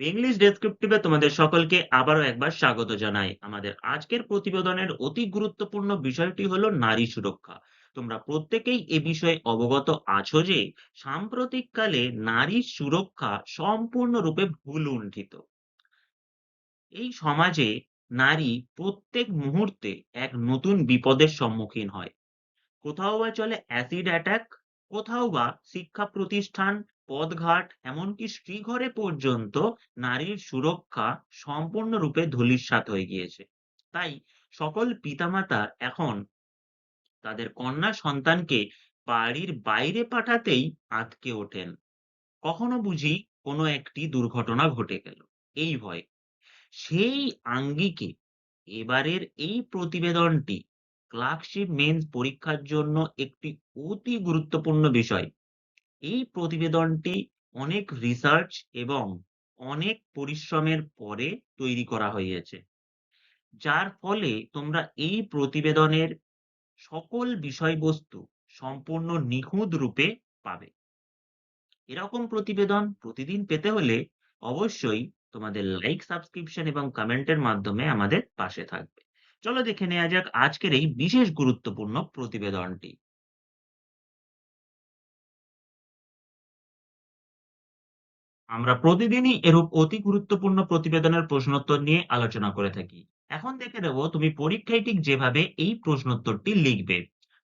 English ডেসক্রিপটিভে তোমাদের সকলকে আবারও একবার স্বাগত জানাই। আমাদের আজকের প্রতিবেদনের অতি গুরুত্বপূর্ণ বিষয়টি হলো নারী সুরক্ষা। তোমরা প্রত্যেকেই এ বিষয়ে অবগত আছো যে, সাম্প্রতিককালে নারী সুরক্ষা সম্পূর্ণরূপে ভুল উল্ঠিত। এই সমাজে নারী প্রত্যেক মুহূর্তে এক নতুন বিপদের সম্মুখীন হয়। কোথাও বা চলে অ্যাসিড অ্যাটাক কোথাও বা শিক্ষা প্রতিষ্ঠান পথঘাট এমনকি শ্রীঘরে পর্যন্ত নারীর সুরক্ষা সম্পূর্ণরূপে ধূলিসাৎ হয়ে গিয়েছে। তাই সকল পিতামাতা এখন তাদের কন্যা সন্তানকে বাড়ির বাইরে পাঠাতেই আঁতকে ওঠেন। কখনো বুঝি কোনো একটি দুর্ঘটনা ঘটে গেল। এই ভয় সেই আঙ্গিকে এবারের এই প্রতিবেদনটি ক্লার্কশিপ মেন্স পরীক্ষার জন্য একটি অতি গুরুত্বপূর্ণ বিষয় এই প্রতিবেদনটি অনেক রিসার্চ এবং অনেক পরিশ্রমের পরে তৈরি করা হয়েছে। যার ফলে তোমরা এই প্রতিবেদনের সকল বিষয়বস্তু সম্পূর্ণ নিখুঁত রূপে পাবে। এরকম প্রতিবেদন প্রতিদিন পেতে হলে অবশ্যই তোমাদের লাইক সাবস্ক্রিপশন এবং কমেন্টের মাধ্যমে আমাদের পাশে থাকবে। চলো দেখে নেওয়া যাক আজকের এই বিশেষ গুরুত্বপূর্ণ প্রতিবেদনটি। আমরা প্রতিদিনই এরূপ অতি গুরুত্বপূর্ণ প্রতিবেদনের প্রশ্নোত্তর নিয়ে আলোচনা করে থাকি। এখন দেখে নেব তুমি পরীক্ষায় ঠিক যেভাবে এই প্রশ্নোত্তরটি লিখবে।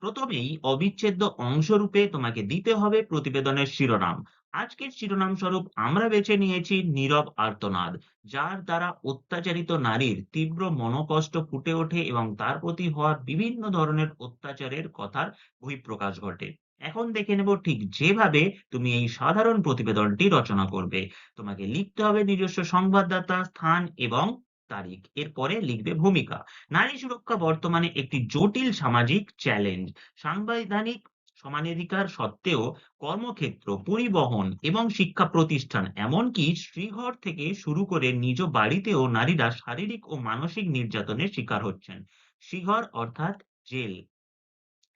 প্রথমেই অবিচ্ছেদ্য অংশরূপে তোমাকে দিতে হবে প্রতিবেদনের শিরোনাম। আজকের শিরোনাম স্বরূপ আমরা বেছে নিয়েছি নীরব আর্তনাদ, যার দ্বারা অত্যাচারিত নারীর তীব্র মনোকষ্ট ফুটে ওঠে এবং তার প্রতি হওয়া বিভিন্ন ধরনের অত্যাচারের কথার বহিঃপ্রকাশ ঘটে। এখন দেখে নেব ঠিক যেভাবে তুমি এই সাধারণ প্রতিবেদনটি রচনা করবে। তোমাকে লিখতে হবে নিজস্ব সংবাদদাতা, স্থান এবং তারিখ। এরপরে লিখবে ভূমিকা। নারী সুরক্ষা বর্তমানে একটি জটিল সামাজিক চ্যালেঞ্জ সাংবিধানিক সমানাধিকার সত্ত্বেও কর্মক্ষেত্র, পরিবহন এবং শিক্ষা প্রতিষ্ঠান, এমনকি শ্রীঘর থেকে শুরু করে নিজ বাড়িতেও নারীরা শারীরিক ও মানসিক নির্যাতনের শিকার হচ্ছেন। শ্রীঘর অর্থাৎ জেল।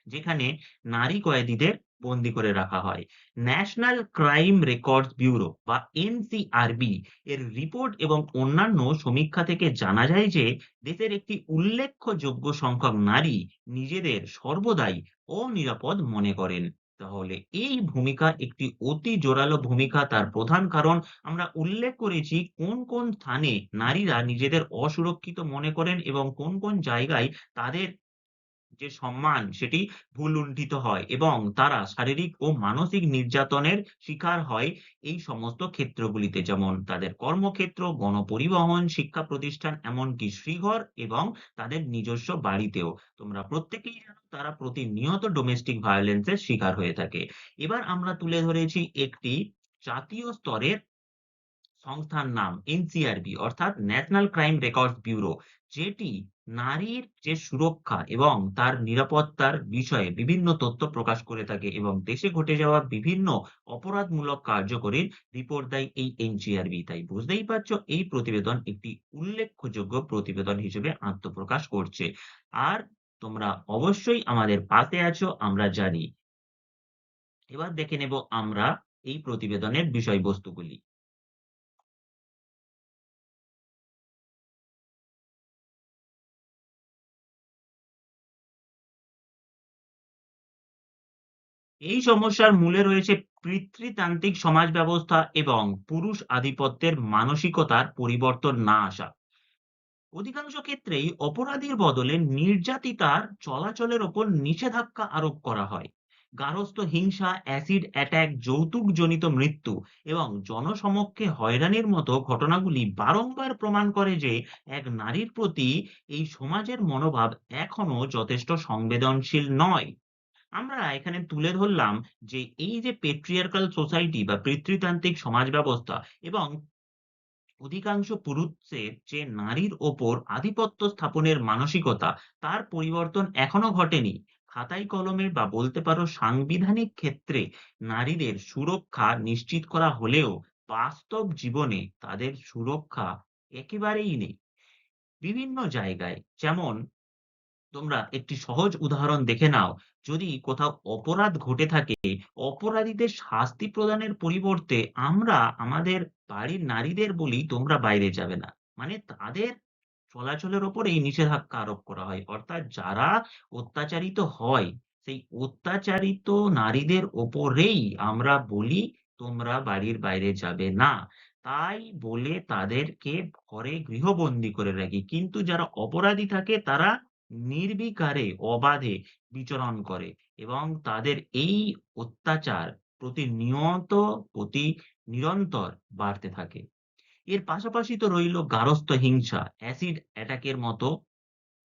যেখানে নারী কয়েদিদের বন্দি করে রাখা হয়। ন্যাশনাল ক্রাইম রেকর্ডস ব্যুরো বা এনসিআরবি এর রিপোর্ট এবং অন্যান্য সমীক্ষা থেকে জানা যায় যে, দেশের একটি উল্লেখযোগ্য সংখ্যক নারী নিজেদের সর্বদাই অনিরাপদ মনে করেন। তাহলে এই ভূমিকা একটি অতি জোরালো ভূমিকা। তার প্রধান কারণ আমরা উল্লেখ করেছি কোন কোন স্থানে নারীরা নিজেদের অসুরক্ষিত মনে করেন এবং কোন কোন জায়গায় তাদের যে সম্মান সেটি ভুল ভুলুণ্ঠিত হয় এবং তারা শারীরিক ও মানসিক নির্যাতনের শিকার হয় এই সমস্ত ক্ষেত্রগুলিতে। যেমন তাদের কর্মক্ষেত্র, গণপরিবহন, শিক্ষা প্রতিষ্ঠান, এমনকি শ্রীঘর এবং তাদের নিজস্ব বাড়িতেও। তোমরা প্রত্যেকেই জানো তারা প্রতিনিয়ত ডোমেস্টিক ভায়োলেন্সের শিকার হয়ে থাকে। এবার আমরা তুলে ধরেছি একটি জাতীয় স্তরের সংস্থার নাম এনসিআরবি, অর্থাৎ ন্যাশনাল ক্রাইম রেকর্ডস ব্যুরো, যেটি নারীর যে সুরক্ষা এবং তার নিরাপত্তার বিষয়ে বিভিন্ন তথ্য প্রকাশ করে থাকে এবং দেশে ঘটে যাওয়া বিভিন্ন অপরাধমূলক কার্যকরীর রিপোর্ট দেয় এই এনসিআরবি। তাই বুঝতেই পারছ, এই প্রতিবেদন একটি উল্লেখযোগ্য প্রতিবেদন হিসেবে আত্মপ্রকাশ করছে। আর তোমরা অবশ্যই আমাদের পাশে আছো, আমরা জানি। এবার দেখে নেব আমরা এই প্রতিবেদনের বিষয়বস্তুগুলি। এই সমস্যার মূলে রয়েছে পিতৃতান্ত্রিক সমাজ ব্যবস্থা এবং পুরুষ আধিপত্যের মানসিকতার পরিবর্তন না আসা। অধিকাংশ ক্ষেত্রেই অপরাধীর বদলে নির্যাতিতার চলাচলের ওপর নিষেধাজ্ঞা আরোপ করা হয়। গার্হস্থ্য হিংসা, অ্যাসিড অ্যাটাক যৌতুকজনিত মৃত্যু এবং জনসমক্ষে হয়রানির মতো ঘটনাগুলি বারংবার প্রমাণ করে যে এক নারীর প্রতি এই সমাজের মনোভাব এখনও যথেষ্ট সংবেদনশীল নয়। আমরা এখানে তুলে ধরলাম যে এই যে পেট্রিয়ার্কাল সোসাইটি বা পিতৃতান্ত্রিক সমাজ ব্যবস্থা এবং অধিকাংশ পুরুষের যে নারীর ওপর আধিপত্য স্থাপনের মানসিকতা, তার পরিবর্তন এখনও ঘটেনি। খাতায় কলমে বা বলতে পারো সাংবিধানিক ক্ষেত্রে নারীদের সুরক্ষা নিশ্চিত করা হলেও বাস্তব জীবনে তাদের সুরক্ষা একেবারেই নেই। বিভিন্ন জায়গায় যেমন তোমরা একটি সহজ উদাহরণ দেখে নাও যদি কোথাও অপরাধ ঘটে থাকে, অপরাধীদের শাস্তি প্রদানের পরিবর্তে আমরা আমাদের বাড়ির নারীদের বলি, তোমরা বাইরে যাবে না। মানে তাদের চলাচলের ওপর এই নিষেধাজ্ঞা আরোপ করা হয়। অর্থাৎ যারা অত্যাচারিত হয়, সেই অত্যাচারিত নারীদের ওপরেই আমরা বলি, তোমরা বাড়ির বাইরে যাবে না। তাই বলে তাদেরকে ঘরে গৃহবন্দী করে রাখি। কিন্তু যারা অপরাধী থাকে, তারা নির্বিকারে অবাধে বিচরণ করে এবং তাদের এই অত্যাচার প্রতিনিয়ত প্রতি নিরন্তর বাড়তে থাকে। এর পাশাপাশি তো রইল গারস্থ হিংসা, অ্যাসিড অ্যাটাকের মতো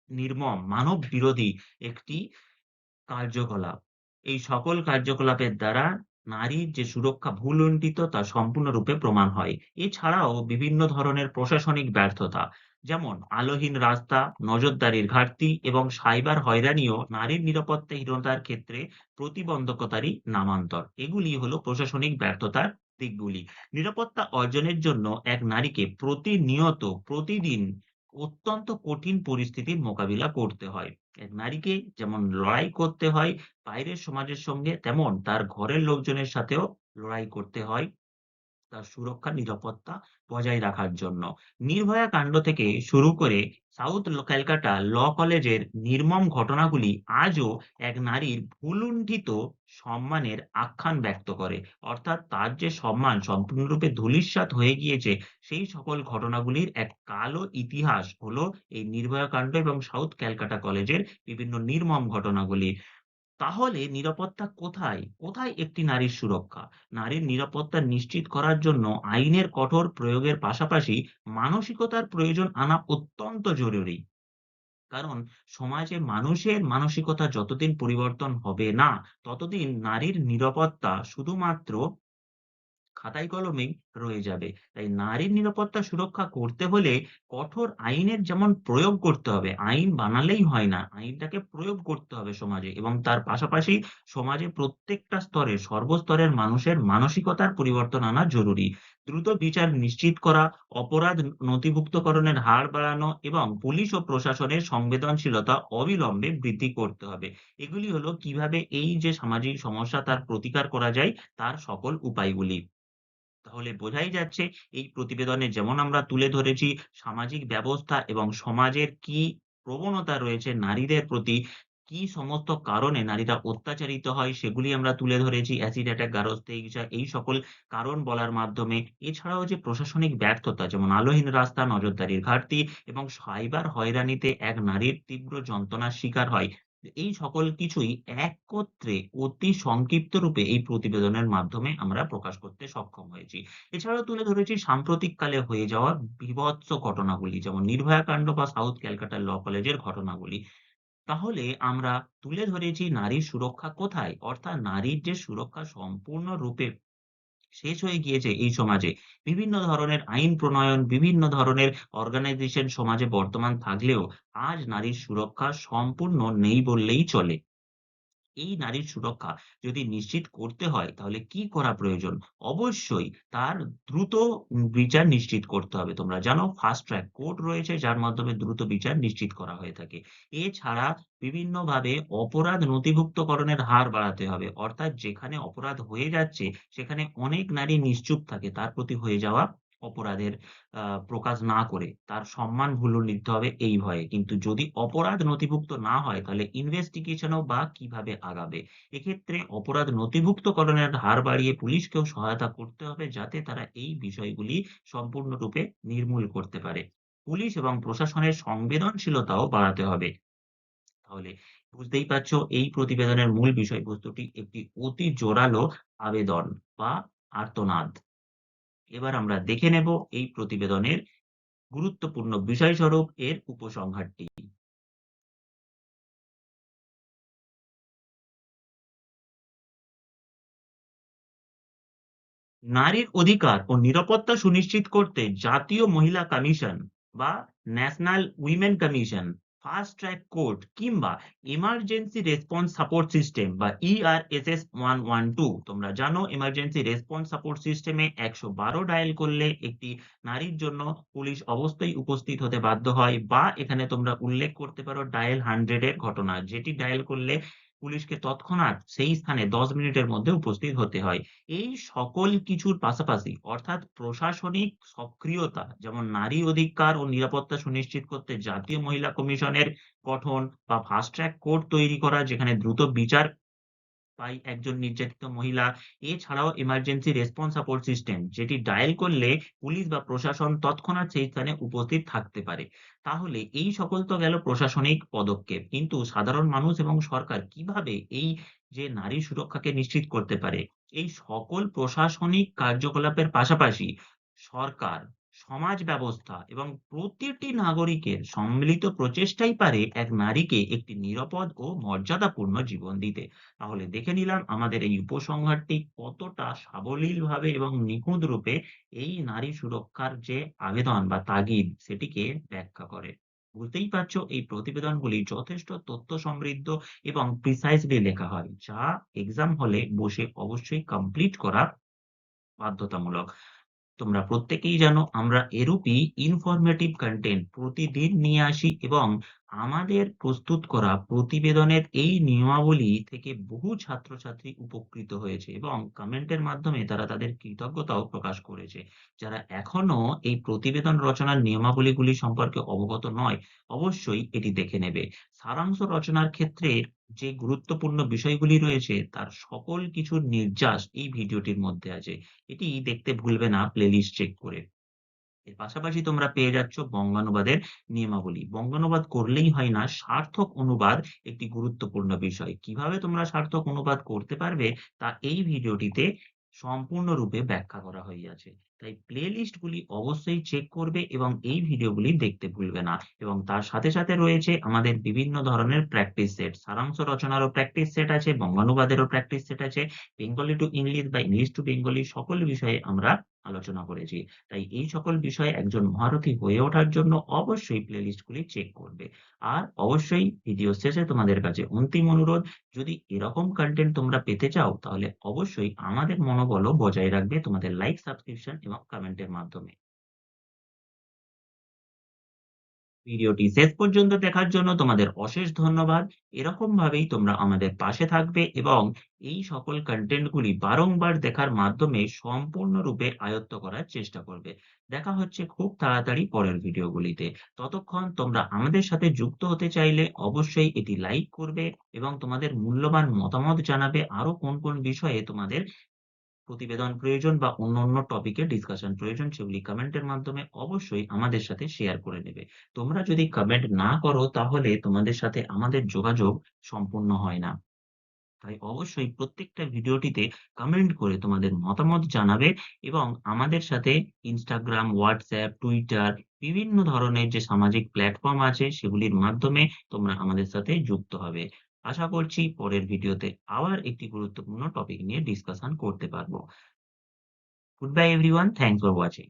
নির্মম মানব বিরোধী একটি কার্যকলাপ। এই সকল কার্যকলাপের দ্বারা নারীর যে সুরক্ষা ভূলুণ্ঠিত তা সম্পূর্ণরূপে প্রমাণ হয়। এছাড়াও বিভিন্ন ধরনের প্রশাসনিক ব্যর্থতা, যেমন আলোহীন রাস্তা, নজরদারির ঘাটতি এবং সাইবার হয়রানিও নারীর নিরাপত্তা হীনতার ক্ষেত্রে প্রতিবন্ধকতারই নামান্তর। এগুলি হলো প্রশাসনিক ব্যর্থতার দিকগুলি। নিরাপত্তা অর্জনের জন্য এক নারীকে প্রতিনিয়ত, প্রতিদিন অত্যন্ত কঠিন পরিস্থিতির মোকাবিলা করতে হয়। এক নারীকে যেমন লড়াই করতে হয়, বাইরের সমাজের সঙ্গে, তেমন তার ঘরের লোকজনের সাথেও লড়াই করতে হয়। তার সুরক্ষা, নিরাপত্তা বজায় রাখার জন্য। নির্ভয়া কাণ্ড থেকে শুরু করে সাউথ ক্যালকাটা ল কলেজের নির্মম ঘটনাগুলি আজও এক নারীর ভুলুণ্ঠিত সম্মানের আখ্যান ব্যক্ত করে। অর্থাৎ তার যে সম্মান সম্পূর্ণরূপে ধূলিসাৎ হয়ে গিয়েছে, সেই সকল ঘটনাগুলির এক কালো ইতিহাস হলো এই নির্ভয়া কাণ্ড এবং সাউথ ক্যালকাটা কলেজের বিভিন্ন নির্মম ঘটনাগুলি। তাহলে নিরাপত্তা কোথায়? কোথায় একটি নারীর সুরক্ষা? নারীর নিরাপত্তা নিশ্চিত করার জন্য আইনের কঠোর প্রয়োগের পাশাপাশি মানসিকতার প্রয়োজন আনা অত্যন্ত জরুরি। কারণ সমাজে মানুষের মানসিকতা যতদিন পরিবর্তন হবে না, ততদিন নারীর নিরাপত্তা শুধুমাত্র খাতায় কলমেই রয়ে যাবে। তাই নারীর নিরাপত্তা সুরক্ষা করতে হলে কঠোর আইনের যেমন প্রয়োগ করতে হবে, আইন বানালেই হয় না। আইনটাকে প্রয়োগ করতে হবে সমাজে এবং তার পাশাপাশি সমাজে প্রত্যেকটা স্তরে সর্বস্তরের মানুষের মানসিকতার পরিবর্তন আনা জরুরি। দ্রুত বিচার নিশ্চিত করা, অপরাধ নথিভুক্তকরণের হার বাড়ানো এবং পুলিশ ও প্রশাসনের সংবেদনশীলতা অবিলম্বে বৃদ্ধি করতে হবে। এগুলি হলো কীভাবে এই যে সামাজিক সমস্যা তার প্রতিকার করা যায় তার সকল উপায়গুলি। তাহলে বোঝাই যাচ্ছে এই প্রতিবেদনে যেমন আমরা তুলে ধরেছি সামাজিক ব্যবস্থা এবং সমাজের কি প্রবণতা রয়েছে নারীদের প্রতি, কি সমস্ত কারণে নারীরা অত্যাচারিত হয় সেগুলি আমরা তুলে ধরেছি। অ্যাসিড অ্যাটাক, গার্হস্থ্য হিংসা এই সকল কারণ বলার মাধ্যমে। এছাড়াও যে প্রশাসনিক ব্যর্থতা যেমন আলোহীন রাস্তা, নজরদারির ঘাটতি এবং সাইবার হয়রানিতে এক নারীর তীব্র যন্ত্রণার শিকার হয়। এই সকল কিছুই একত্রে অতি সংক্ষিপ্ত রূপে এই প্রতিবেদনের মাধ্যমে আমরা প্রকাশ করতে সক্ষম হয়েছি। এছাড়াও তুলে ধরেছি সাম্প্রতিককালে হয়ে যাওয়া বীভৎস ঘটনাগুলি, যেমন নির্ভয়া কাণ্ড বা সাউথ ক্যালকাটা ল কলেজের ঘটনাগুলি। তাহলে আমরা তুলে ধরেছি নারীর সুরক্ষা কোথায়? অর্থাৎ নারীর যে সুরক্ষা সম্পূর্ণরূপে শেষ হয়ে গিয়েছে এই সমাজে। বিভিন্ন ধরনের আইন প্রণয়ন, বিভিন্ন ধরনের অর্গানাইজেশন সমাজে বর্তমান থাকলেও আজ নারীর সুরক্ষা সম্পূর্ণ নেই বললেই চলে। এই নারীর সুরক্ষা যদি নিশ্চিত করতে হয়, তাহলে কি করা প্রয়োজন? অবশ্যই তার দ্রুত বিচার নিশ্চিত করতে হবে। তোমরা জানো ফাস্ট ট্র্যাক কোর্ট রয়েছে যার মাধ্যমে দ্রুত বিচার নিশ্চিত করা হয়ে থাকে। এছাড়া বিভিন্নভাবে অপরাধ নথিভুক্তকরণের হার বাড়াতে হবে। অর্থাৎ যেখানে অপরাধ হয়ে যাচ্ছে, সেখানে অনেক নারী নিশ্চুপ থাকে তার প্রতি হয়ে যাওয়া অপরাধের প্রকাশ না করে তার সম্মান ভুলুণ্ঠিত হবে এই ভয়ে। কিন্তু যদি অপরাধ নথিভুক্ত না হয়, তাহলে ইনভেস্টিগেশনও বা কীভাবে আগাবে? এক্ষেত্রে অপরাধ নথিভুক্তকরণের হার বাড়িয়ে পুলিশকেও সহায়তা করতে হবে যাতে তারা এই বিষয়গুলি সম্পূর্ণরূপে নির্মূল করতে পারে। পুলিশ এবং প্রশাসনের সংবেদনশীলতাও বাড়াতে হবে। তাহলে বুঝতেই পারছ, এই প্রতিবেদনের মূল বিষয়বস্তুটি একটি অতি জোরালো আবেদন বা আর্তনাদ। এবার আমরা দেখে নেব এই প্রতিবেদনের গুরুত্বপূর্ণ বিষয়স্বরূপ এর উপসংহারটি। নারীর অধিকার ও নিরাপত্তা সুনিশ্চিত করতে জাতীয় মহিলা কমিশন বা national women commission fast track code কিংবা ইমার্জেন্সি রেসপন্স সাপোর্ট সিস্টেম বা ইআরএসএস ওয়ান ওয়ান টু তোমরা জানো ইমার্জেন্সি রেসপন্স সাপোর্ট সিস্টেমে একশো বারো ডায়াল করলে একটি নারীর জন্য পুলিশ অবশ্যই উপস্থিত হতে বাধ্য হয় বা এখানে তোমরা উল্লেখ করতে পারো ডায়াল হান্ড্রেডের ঘটনা, যেটি ডায়াল করলে পুলিশকে তৎক্ষণাৎ সেই স্থানে দশ মিনিটের মধ্যে উপস্থিত হতে হয়। এই সকল কিছুর পাশাপাশি অর্থাৎ প্রশাসনিক সক্রিয়তা, যেমন নারী অধিকার ও নিরাপত্তা সুনিশ্চিত করতে জাতীয় মহিলা কমিশনের গঠন বা ফাস্ট ট্র্যাক কোর্ট তৈরি করা, যেখানে দ্রুত বিচার পায় একজন নির্যাতিত মহিলা, এছাড়াও এমার্জেন্সি রেসপন্স সাপোর্ট সিস্টেম যেটি ডায়াল করলে পুলিশ বা প্রশাসন তৎক্ষণাৎ সেই স্থানে উপস্থিত থাকতে পারে। তাহলে এই সকল তো গেল প্রশাসনিক পদক্ষেপ, কিন্তু সাধারণ মানুষ এবং সরকার কীভাবে এই যে নারী সুরক্ষাকে নিশ্চিত করতে পারে? এই সকল প্রশাসনিক কার্যকলাপের পাশাপাশি সরকার সমাজ ব্যবস্থা এবং প্রতিটি নাগরিকের সম্মিলিত প্রচেষ্টাই পারে এক নারীকে একটি নিরাপদ ও মর্যাদাপূর্ণ জীবন দিতে। তাহলে দেখে নিলাম আমাদের এই উপসংহারটি কতটা সাবলীলভাবে এবং নিখুঁত রূপে এই নারী সুরক্ষার যে আবেদন বা তাগিদ সেটিকে ব্যাখ্যা করে। বুঝতেই পারছ, এই প্রতিবেদনগুলি যথেষ্ট তথ্য সমৃদ্ধ এবং প্রিসাইজলি লেখা হয়, যা এক্সাম হলে বসে অবশ্যই কমপ্লিট করা বাধ্যতামূলক। তোমরা প্রত্যেকেই জানো আমরা এরূপই ইনফরমেটিভ কন্টেন্ট প্রতিদিন নিয়ে আসি এবং আমাদের প্রস্তুত করা প্রতিবেদনের এই নিয়মাবলী থেকে বহু ছাত্রছাত্রী উপকৃত হয়েছে এবং কমেন্টের মাধ্যমে তারা তাদের কৃতজ্ঞতাও প্রকাশ করেছে। যারা এখনও এই প্রতিবেদন রচনার নিয়মাবলীগুলি সম্পর্কে অবগত নয়, অবশ্যই এটি দেখে নেবে। সারাংশ রচনার ক্ষেত্রে যে গুরুত্বপূর্ণ বিষয়গুলি রয়েছে, তার সকল কিছুর নির্যাস এই ভিডিওটির মধ্যে আছে। এটি দেখতে ভুলবে না প্লেলিস্ট চেক করে। এর পাশাপাশি তোমরা পেয়ে যাচ্ছ বঙ্গানুবাদের নিয়মাবলী। বঙ্গানুবাদ করলেই হয় না, সার্থক অনুবাদ একটি গুরুত্বপূর্ণ বিষয়। কীভাবে তোমরা সার্থক অনুবাদ করতে পারবে তা এই ভিডিওটিতে সম্পূর্ণরূপে ব্যাখ্যা করা হইয়াছে তাই প্লেলিস্ট গুলি অবশ্যই চেক করবে এবং এই ভিডিওগুলি দেখতে ভুলবে না। এবং তার সাথে সাথে রয়েছে আমাদের বিভিন্ন ধরনের প্র্যাকটিস সেট। সারাংশ রচনারও প্র্যাকটিস সেট আছে, বঙ্গানুবাদেরও প্র্যাকটিস সেট আছে। বেঙ্গলি টু ইংলিশ বা ইংলিশ টু বেঙ্গলি সকল বিষয়ে আমরা আলোচনা করেছি। তাই এই সকল বিষয়ে একজন মহারথী হয়ে ওঠার জন্য অবশ্যই প্লে লিস্ট গুলি চেক করবে। আর অবশ্যই ভিডিও শেষে তোমাদের কাছে অন্তিম অনুরোধ, যদি এরকম কন্টেন্ট তোমরা পেতে চাও, তাহলে অবশ্যই আমাদের মনোবল বজায় রাখবে তোমাদের লাইক সাবস্ক্রিপশন এবং কমেন্টের মাধ্যমে। ভিডিওটি শেষ পর্যন্ত দেখার জন্য তোমাদের অশেষ ধন্যবাদ। এরকম ভাবেই তোমরা আমাদের পাশে থাকবে এবং এই সকল কন্টেন্ট গুলি বারংবার দেখার মাধ্যমে সম্পূর্ণরূপে আয়ত্ত করার চেষ্টা করবে। দেখা হচ্ছে খুব তাড়াতাড়ি পরের ভিডিওগুলিতে ততক্ষণ তোমরা আমাদের সাথে যুক্ত হতে চাইলে অবশ্যই এটি লাইক করবে এবং তোমাদের মূল্যবান মতামত জানাবে আরও কোন কোন বিষয়ে তোমাদের প্রতিবেদন প্রয়োজন বা অন্য অন্য টপিকের ডিসকাশন প্রয়োজন, সেগুলি কমেন্টের মাধ্যমে অবশ্যই আমাদের সাথে শেয়ার করে নেবে। তোমরা যদি কমেন্ট না করো, তাহলে তোমাদের সাথে আমাদের যোগাযোগ সম্পূর্ণ হয় না। তাই অবশ্যই প্রত্যেকটা ভিডিওটিতে কমেন্ট করে তোমাদের মতামত জানাবে এবং আমাদের সাথে ইনস্টাগ্রাম হোয়াটসঅ্যাপ টুইটার বিভিন্ন ধরনের যে সামাজিক প্ল্যাটফর্ম আছে, সেগুলির মাধ্যমে তোমরা আমাদের সাথে যুক্ত হবে। আশা করছি পরের ভিডিওতে আবার একটি গুরুত্বপূর্ণ টপিক নিয়ে ডিসকাশন করতে পারব। Good bye everyone thanks for watching